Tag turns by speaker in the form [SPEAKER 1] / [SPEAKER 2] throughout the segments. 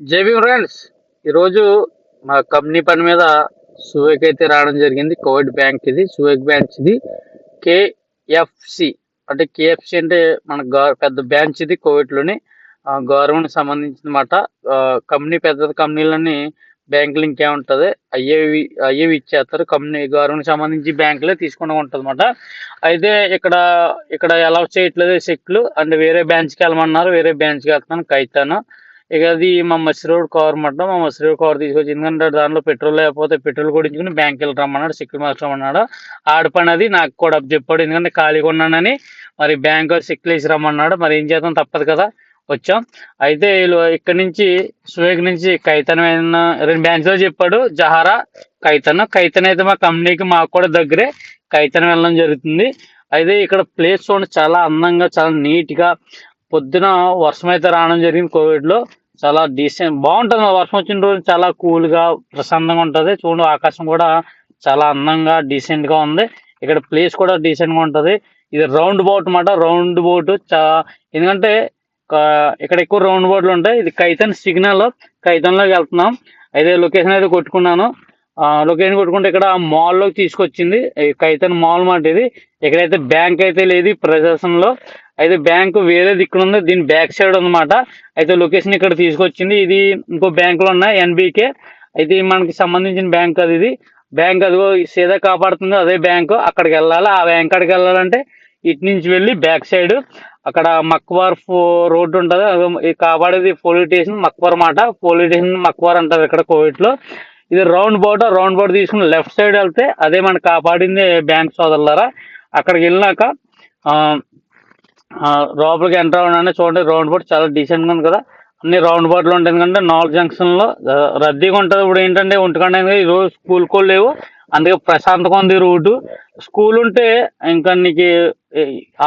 [SPEAKER 1] JB friends. ఈరోజు మా company పని మీద సువేక్ అయితే రావడం జరిగింది. కోవిడ్ బ్యాంక్ ఇది సువేక్ బ్యాంక్ ఇది. కేఎఫ్సి అంటే కేఎఫ్సి అంటే మన పెద్ద బ్యాంచ్ ఇది కోవిడ్లోని. గవర్నమెంట్ సంబంధించిన మాట కంపెనీ పెద్ద కంపెనీలని బ్యాంకులు ఇంకేముంటుంది అయ్యేవి అయ్యేవి ఇచ్చేస్తారు. కంపెనీ గవర్నమెంట్ సంబంధించి బ్యాంకులే తీసుకుంటూ ఉంటుంది అనమాట అయితే ఇక్కడ ఇక్కడ ఎలా చేయట్లేదు చెక్లు అంటే వేరే బ్యాంచ్కి వెళ్ళమన్నారు. వేరే బ్యాంచ్కి వెళ్తున్నాను. కైతాను. ఇక అది మా మసిరోడ్ కార్ అన్నమాట మా మసిరోడ్ కార్ తీసుకొచ్చి ఎందుకంటే దానిలో పెట్రోల్ లేకపోతే పెట్రోల్ కొడించుకుని బ్యాంక్ వెళ్ళి రమ్మన్నాడు సిక్కులు మార్చి ఆడ పని అది నాకు కూడా చెప్పాడు ఎందుకంటే ఖాళీగా ఉన్నానని. మరి బ్యాంక్ సిక్కులు వేసి రమ్మన్నాడు. మరి ఏం చేద్దాం తప్పదు కదా. వచ్చాం. అయితే వీళ్ళు ఇక్కడ నుంచి సువేక్ నుంచి కైతన్ రెండు బ్యాంక్స్లో చెప్పాడు జహారా కైతన్ కైతన్ అయితే మా కంపెనీకి మాకు కూడా దగ్గరే కైతన్ వెళ్ళడం జరుగుతుంది. అయితే ఇక్కడ ప్లేస్ చూడండి చాలా అందంగా చాలా నీట్గా పొద్దున వర్షం అయితే రావడం జరిగింది కోవిడ్లో చాలా డీసెంట్ బాగుంటుంది వర్షం వచ్చిన రోజు చాలా కూల్గా ప్రశాంతంగా ఉంటది. చూడండి ఆకాశం కూడా చాలా అందంగా డీసెంట్గా ఉంది. ఇక్కడ ప్లేస్ కూడా డీసెంట్గా ఉంటది. ఇది రౌండ్ బోట్ అన్నమాట. రౌండ్ బోట్ ఎందుకంటే ఇక్కడ ఎక్కువ రౌండ్ బోట్లు ఉంటాయి. ఇది కైతన్ సిగ్నల్. కైతన్లోకి వెళ్తున్నాం. అయితే లొకేషన్ అయితే కొట్టుకున్నాను. లొకేషన్ కొట్టుకుంటే ఇక్కడ మాల్లోకి తీసుకొచ్చింది కైతన్ మాల్ మాట ఇది. ఇక్కడైతే బ్యాంక్ అయితే లేదు ప్రదర్శనలో. అయితే బ్యాంక్ వేరే దిక్కున ఉంది దీని బ్యాక్ సైడ్ అనమాట అయితే లొకేషన్ ఇక్కడ తీసుకొచ్చింది ఇది ఇంకో బ్యాంక్లో ఉన్నాయి ఎన్బికే. అయితే మనకి సంబంధించిన బ్యాంక్ అది ఇది. బ్యాంక్ అదిగో సీదా కాపాడుతుంది అదే బ్యాంక్. అక్కడికి వెళ్ళాలి ఆ బ్యాంక్ అక్కడికి వెళ్ళాలంటే ఇటు నుంచి వెళ్ళి బ్యాక్ సైడ్. అక్కడ మక్వార్ రోడ్డు ఉంటుంది అది కాపాడేది పోలీస్ స్టేషన్ మక్వార్ మాట. పోలీస్ స్టేషన్ మక్వార్ అంటారు ఇక్కడ కోవిడ్లో ఇది రౌండ్ బోర్డ్ రౌండ్ బోర్డ్ తీసుకుని లెఫ్ట్ సైడ్ వెళ్తే అదే మన కాపాడింది బ్యాంక్ సోదరులరా. అక్కడికి వెళ్ళినాక లోపలికి ఎంటర్ అవ్వడానికి చూడండి రౌండ్ బోర్డ్ చాలా డీసెంట్గా ఉంది కదా. అన్ని రౌండ్ బోర్డులు ఉంటాయి ఎందుకంటే నాలుగు జంక్షన్లో రద్దీగా ఉంటుంది. ఇప్పుడు ఏంటంటే ఒంటికంటే ఈరోజు స్కూల్ కూడా లేవు. అందుకే ప్రశాంతంగా ఉంది రూటు స్కూల్ ఉంటే ఇంకా నీకు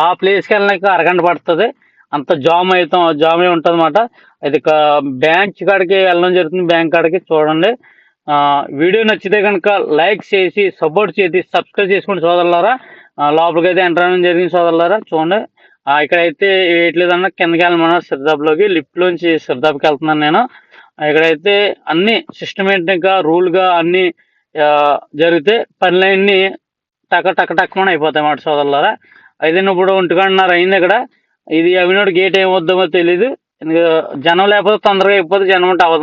[SPEAKER 1] ఆ ప్లేస్కి వెళ్ళడానికి అరగంట పడుతుంది. అంత జామ్ అవుతాం జామ్ అయి ఉంటుంది అనమాట అది బ్యాంక్ కాడికి వెళ్ళడం జరుగుతుంది. బ్యాంక్ కాడికి చూడండి. వీడియో నచ్చితే కనుక లైక్ చేసి సపోర్ట్ చేసి సబ్స్క్రైబ్ చేసుకుని సోదరులారా. లోపలికి అయితే ఎంటర్ అవ్వడం జరిగింది సోదరులారా. చూడండి. ఇక్కడైతే వేయట్లేదన్న కిందకి వెళ్ళమన్నా సిర్దాబ్లోకి లిఫ్ట్ లోంచి సిర్దాబ్కి వెళ్తున్నాను నేను. ఇక్కడైతే అన్ని సిస్టమేటిక్గా రూల్గా అన్ని జరిగితే పనులన్నీ టక టక టక్కమని అయిపోతాయి మాట సోదరులారా. అయితే ఇప్పుడు ఒంటిగంటన్నర అయింది ఇక్కడ. ఇది అవినోడు గేట్ ఏమవుద్దామో తెలీదు. తెలియదు జనం లేకపోతే తొందరగా అయిపోతే జనం అంటే అవ్వదు